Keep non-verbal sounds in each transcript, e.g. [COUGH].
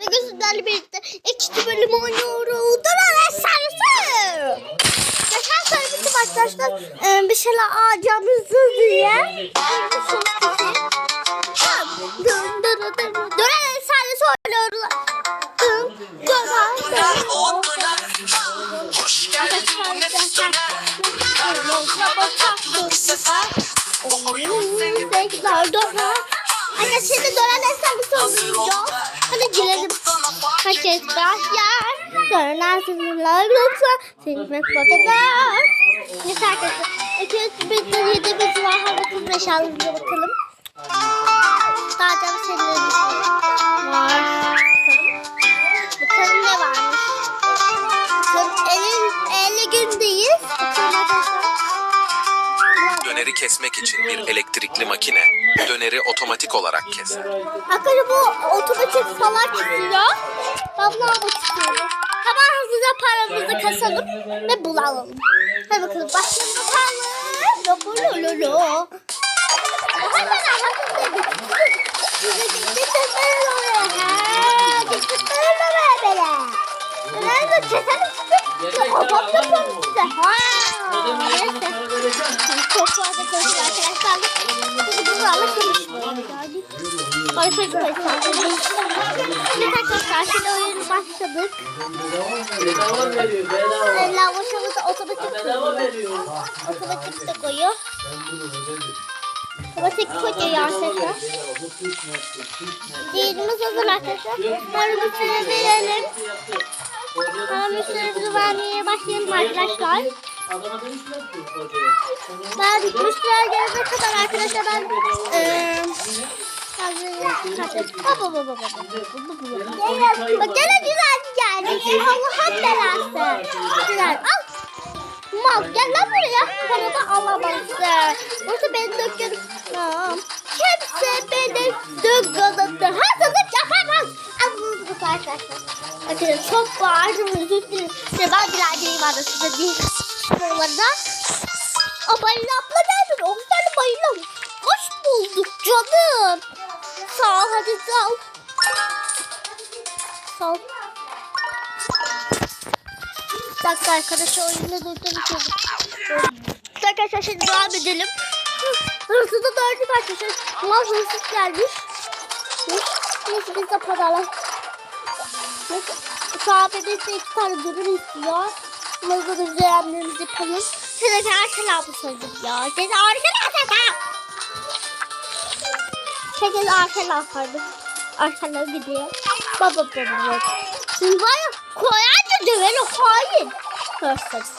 Ve sizlerle birlikte ikinci bölüm oynuyoruz. Duran efsanesi. Geçen sene bizim arkadaşlar e, bir şeyler alacağımızı diye. Duran efsanesi oynuyoruz. Hoş geldin sefer oyun. Anne şimdi Duran efsanesi oynayacağız. Hadi girelim. Herkes başlar. Sonra sizinle yoksa silmek kadar. Neyse arkadaşlar. 200 var. Hadi kız eşyalarımıza bakalım. Daha da serilerimiz var. Bakalım. Ne varmış. Bakalım 50, 50 gündeyiz. Döneri kesmek için bir elektrikli makine. Döneri otomatik olarak keser. Arkadaşlar bu otomatik falan çıkıyor. Ben bunu almak istiyorum. Hemen hızlıca paramızı kasalım ve bulalım. Hadi bakalım başlayalım bakalım. Lo lo lo lo. Keselim. Kapat yapalım size. Ha. Fazla konuşuyor arkadaşlar. Bunlarla konuşmayalım. Arkadaşlar arkadaşlar şimdi oyuna başladık. Bedava veriyor bedava. Lavaşımız da otomatik veriyor. otomatik de koyuyor. Otomatik koyuyor arkadaşlar. Diğerimiz hazır arkadaşlar. Müşteri verelim. Müşterimizi vermeye başlayalım arkadaşlar. Adama demişler ki hocaya. Ben müşteri gelene kadar arkadaşlar ben eee Baba baba baba. Bak gene güzel geldi. Allah'ın belası. Güzel al. Mal gel lan buraya. Para da alamazsın. Yoksa beni döküyorum. Kimse beni döküyordu. Hazırlık yapamaz. Ağzınızı bu arkadaşlar. Bakın çok bağırdım dilerim. İşte ben biladerim vardı size değil. Oralarda. O Bayıl abla geldi. O güzel bayılalım. Hoş bulduk canım. Sağ ol hadi sağ ol. Sağ ol. Bir dakika arkadaşlar oyunu durduracağım. Arkadaşlar şimdi devam edelim. Hırsızı gördük arkadaşlar. Mal hırsız gelmiş. Neyse biz de paralar. Neyse. Sahabede de iki tane dürüm istiyor. Mızır üzerlerimizi yapalım. Size arkadaşlar bu çocuk ya. Size arkadaşlar. Şekil arkalar sardı. Arkalar gidiyor. Baba baba baba. Şimdi koyarca döver o hain. Hırsız.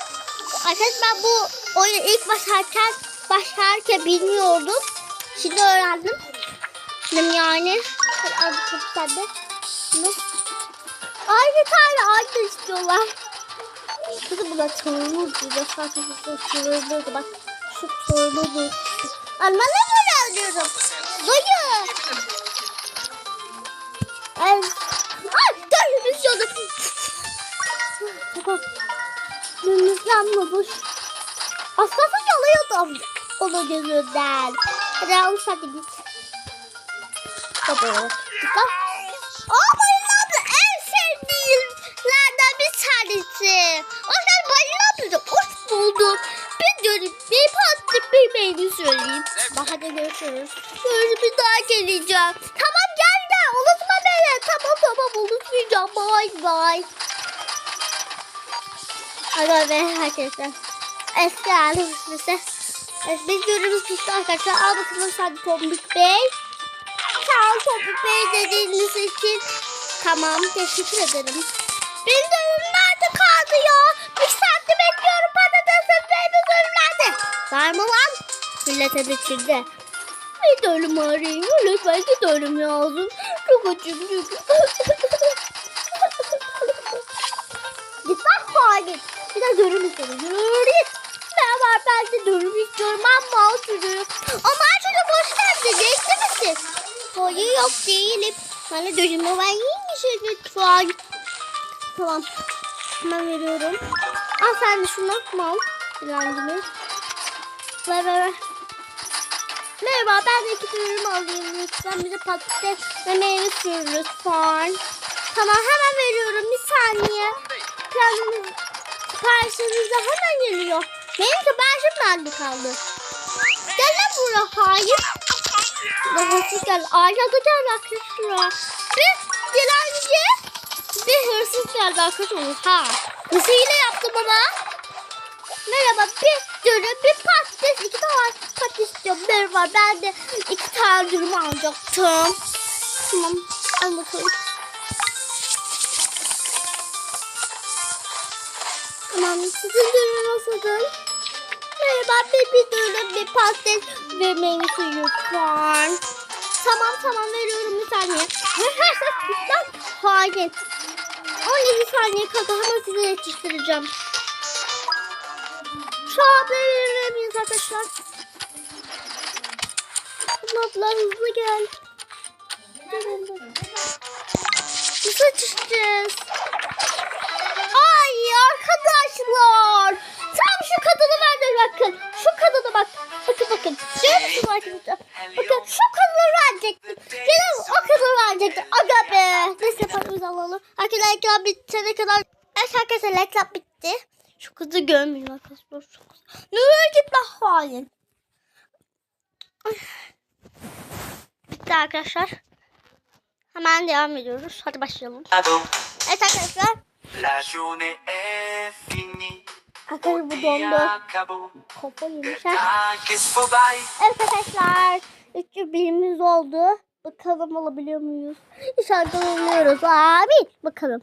Arkadaşlar ben bu oyunu ilk başlarken başlarken bilmiyordum. Şimdi öğrendim. Dedim yani. Hadi al bakalım sen de. Ne? Ay bir tane aynı istiyorlar. Kızım buna çoğunluğu diyor. Zaten çoğunluğu bak. Şu Anne ne böyle alıyorum? Dayı. Ay, ay dönümüz yolu. Tamam. Dönümüz yanmamış. Aslında yalıyordum onu gözünden. Hadi al hadi git. Baba. Git Hadi be arkadaşlar. Eski halimize. Evet, biz görürüz pişti arkadaşlar. Al bakalım sen Tombik Bey. Sağ ol Tombik Bey dediğiniz için. Tamam teşekkür ederim. Benim de ürün nerede kaldı ya? Bir saattir bekliyorum patatesin benim ürün nerede? Var mı lan? Millete bitirdi. Bir de ölüm arayayım. Lütfen git ölüm lazım. Çok acım çünkü. [LAUGHS] Git lan hain. Bir de dürüm istedim. Yürü. Ben var ben de dürüm istiyorum. Ben mal çocuğum. Ama çocuk hoş geldin. Geçti misin? Hayır yok değilim. Bana dürümü ver yiyeyim lütfen. Tamam. Hemen veriyorum. Al sen de şunu mal. Dilencimiz. Ver ver ver. Merhaba ben de iki dürüm alayım lütfen. Bir de patates ve meyve suyu lütfen. Tamam hemen veriyorum bir saniye. Siparişinize hemen geliyor. Benim siparişim nerede kaldı? Gel lan buraya hayır. Hırsız geldi. Aşağıda geldi arkadaşlar. Bir dilenci bir hırsız geldi arkadaşlar. Ha. Hırsız yine yaptım ama. Merhaba bir dürüm bir patates iki tane patates istiyorum. Merhaba ben de iki tane dürüm alacaktım. Tamam al. Tamam sizin dürüm nasıldır? Merhaba bir, bir dürüm bir patates vermenizi lütfen. Tamam tamam veriyorum bir saniye. Lan [LAUGHS] hayır. 12 saniye kaldı hemen size yetiştireceğim. Şu an verir miyiz arkadaşlar? Abla hızlı gel. Nasıl yetişeceğiz? Arkadaşlar. Tam şu kadını verdim bakın. Şu kadını bak. Bakın bakın. Görüyor musunuz arkadaşlar? Bakın şu kadını verecektim. Gelin o kadını verecektim. Aga be. Neyse paramızı alalım. Arkadaşlar reklam bitene kadar. Evet arkadaşlar reklam bitti. Şu kızı görmeyin arkadaşlar. Şu kız. Nereye gitme hain. Ay. Bitti arkadaşlar. Hemen devam ediyoruz. Hadi başlayalım. Evet arkadaşlar. La journée est finie. Arkadaşlar bu dondu. Kafa bye. Evet arkadaşlar. 300 birimiz oldu. Bakalım alabiliyor muyuz? İnşallah alıyoruz. Amin. Bakalım.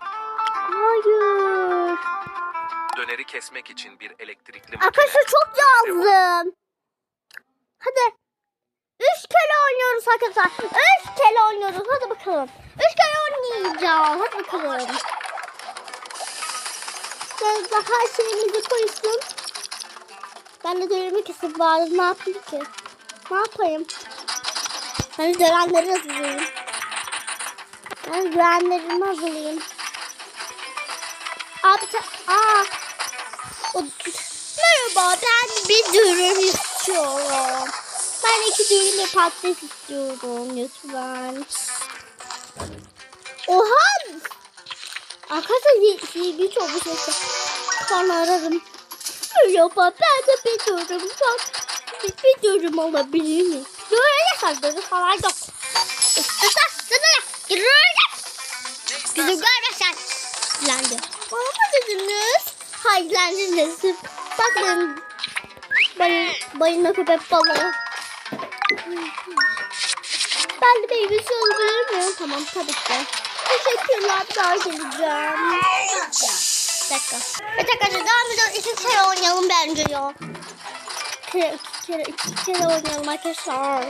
Hayır. Döneri kesmek için bir elektrikli makine. Arkadaşlar çok yazdım. Hadi. Üç kere oynuyoruz arkadaşlar. Üç kere oynuyoruz. Hadi bakalım. Üç kere oynayacağım. Hadi bakalım. Biraz daha şeyimizi koysun. Ben de dönemi kesip vardı. Ne yapayım ki? Ne yapayım? Ben dönemleri hazırlayayım. Ben dönemlerimi hazırlayayım. Abi. Aa. O... Merhaba ben bir dürüm istiyorum. Ben iki dürüm ve patates istiyorum lütfen. Oha! Arkadaşlar silgi çok sesli. Sonra ararım. Merhaba ben de. Bir, bir dürüm alabilir miyim? Böyle saldırı falan yok. Isıta, ısıta, giriyorum. Bizi görmesen. Lendi. Bana mı dediniz? Hayır lendiniz. Bakın. Bayın, bayına köpek balığı. Ben de meyve suyu alabilir? Tamam tabii ki. Teşekkürler. Bir daha geleceğim. Bir dakika. Bir dakika. Devam edelim. İki kere oynayalım bence ya. İki kere, iki kere, iki kere oynayalım arkadaşlar.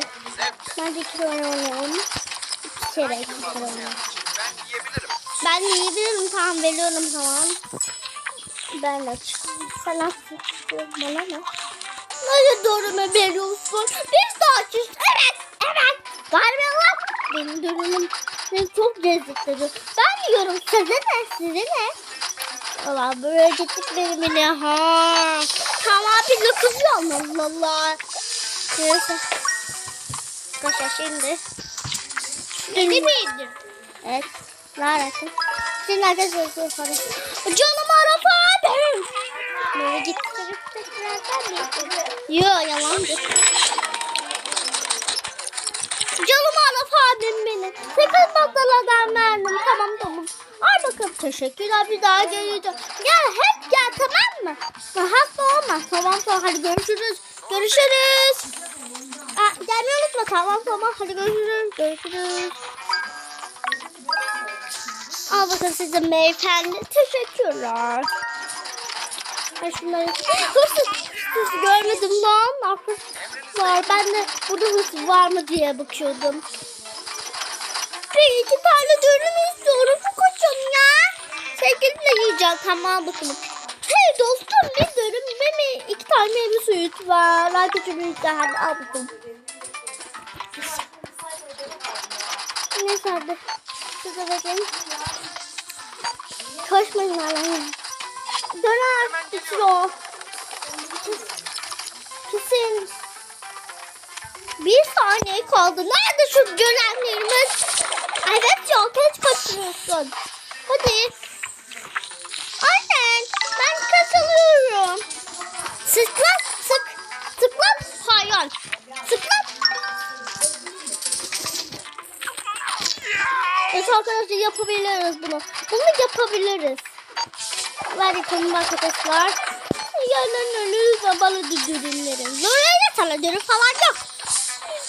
Bence iki kere oynayalım. İki kere, iki kere oynayalım. Ben yiyebilirim. Ben yiyebilirim. Tamam veriyorum tamam. Ben de çıkıyorum. Sen nasıl çıkıyorsun bana ne? Nereye doğru mu veriyorsun? Bir saat. Evet. Evet. Lan? Benim dürümüm beni çok lezzetli. Ben yiyorum. Size ne? Size ne? Allah böyle gittik benim bile. Ha. Tamam bir de kızıyorum. Allah Allah. Neyse. Arkadaşlar şimdi. Şimdi miydi? Evet. Ne alakası? Senin arkadaşlar sonra. Canım benim. Nereye gittirip tekrardan Teşekkürler bir daha geleceğim. Gel hep gel tamam mı? Hasta olma. Tamam tamam hadi görüşürüz. Görüşürüz. Aa, gelmeyi unutma tamam tamam hadi görüşürüz. Görüşürüz. Al bakın size beyefendi. Teşekkürler. Ben şunları... Hırsız, hırsız görmedim lan. Arkadaşlar ben de burada hırsız var mı diye bakıyordum. Bir iki tane dürüm Sevgilimle yiyeceğim. Tamam bakalım. Hey dostum bir dürüm ve mi iki tane meyve suyu var. Herkese birlikte hadi al bakalım. Neyse hadi. Size bekleyin. Koşmayın lan. Döner bitiyor. Kesin. Bir saniye kaldı. Nerede şu dönemlerimiz? Evet ya kaç kaçıyorsun? Hadi. Sıklat sık. Sıklat hayvan. Sıklat. Evet arkadaşlar yapabiliriz bunu. Bunu yapabiliriz. Ver bakalım arkadaşlar. Yalan ölü ve balı düdürünlerin. Böyle sana dürü falan yok.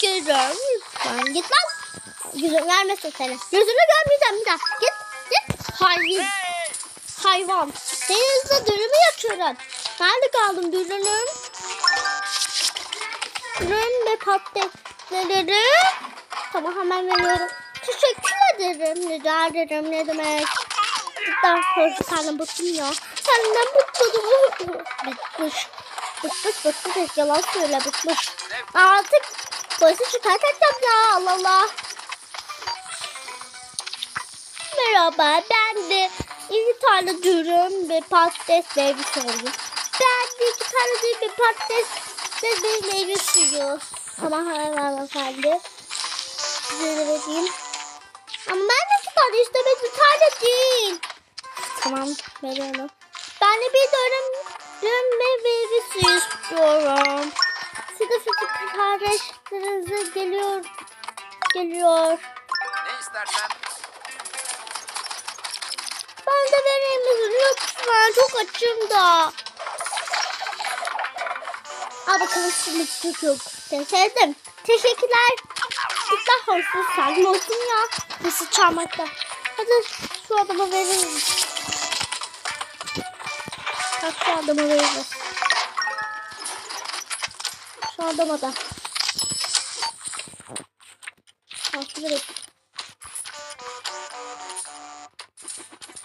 Görüyorum. Lütfen git lan. Yüzüm vermesin seni. Yüzünü görmeyeceğim bir daha. Git git. Hayvan. Hayvan. Denizde dürümü yapıyorum. Nerede kaldım dürünün? Dürüm ve patatesleri. Tamam hemen veriyorum. Teşekkür ederim. Rica ederim. Ne demek? Daha sonra senden bıktım ya. Senden bıktım. Bıkmış. Bıkmış bıkmış. Yalan söyle bıkmış. Artık polisi edeceğim ya. Allah Allah. Merhaba ben de iki tane dürüm ve patates meyve suyu. Ben iki tane ve patates ve bir meyve suyu. Tamam hemen hanımefendi. Size de vereyim. Ama ben de iki tane istemedim. Bir tane değil. Tamam veriyorum. Ben de bir dürüm ve meyve suyu istiyorum. Size sütü kardeşlerinize geliyor. Geliyor. Ne istersen? Ben de vereyim? Lütfen çok açım da. Bakalım şimdi çocuk. Seni sevdim. Teşekkürler. Lütfen hoşçakalın. Sakin olsun ya. Nasıl çarmakta. Hadi şu adama verelim. Bak şu adama veririz. Şu adama da. Al şunu bekle.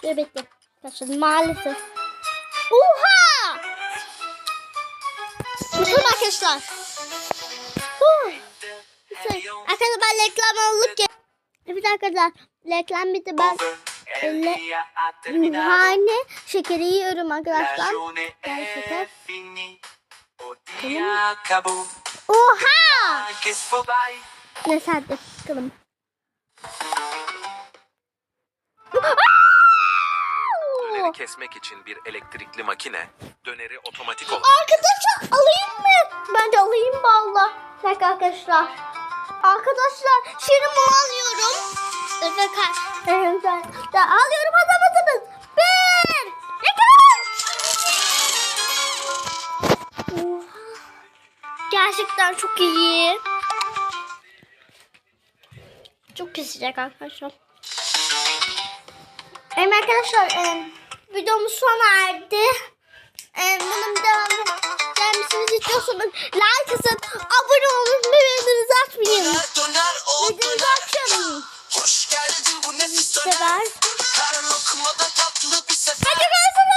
Şöyle bekle. Kaçın maalesef. Oha! Bakın arkadaşlar. Arkadaşlar ben reklam alıp gel. Evet arkadaşlar reklam bitti ben le, Ruhane şekeri yiyorum arkadaşlar. Gel şeker. Oha! Hadi bakalım. Döneri kesmek için bir elektrikli makine, döneri otomatik olarak Arkadaşlar alayım mı? Ben de alayım valla. Dakika arkadaşlar. Arkadaşlar şimdi mum alıyorum. Evet arkadaşlar. Ben alıyorum hazır mısınız? Bir, iki. Gerçekten çok iyi. Çok kesecek arkadaşlar. Evet arkadaşlar videomuz sona erdi e, bunun devamı gelmesini istiyorsanız like atın, abone olun ve bildirimizi açmayın. Bildirimizi açın. Hoş geldin bu nefis döner. Her lokmada tatlı bir sefer. Hadi görüşürüz.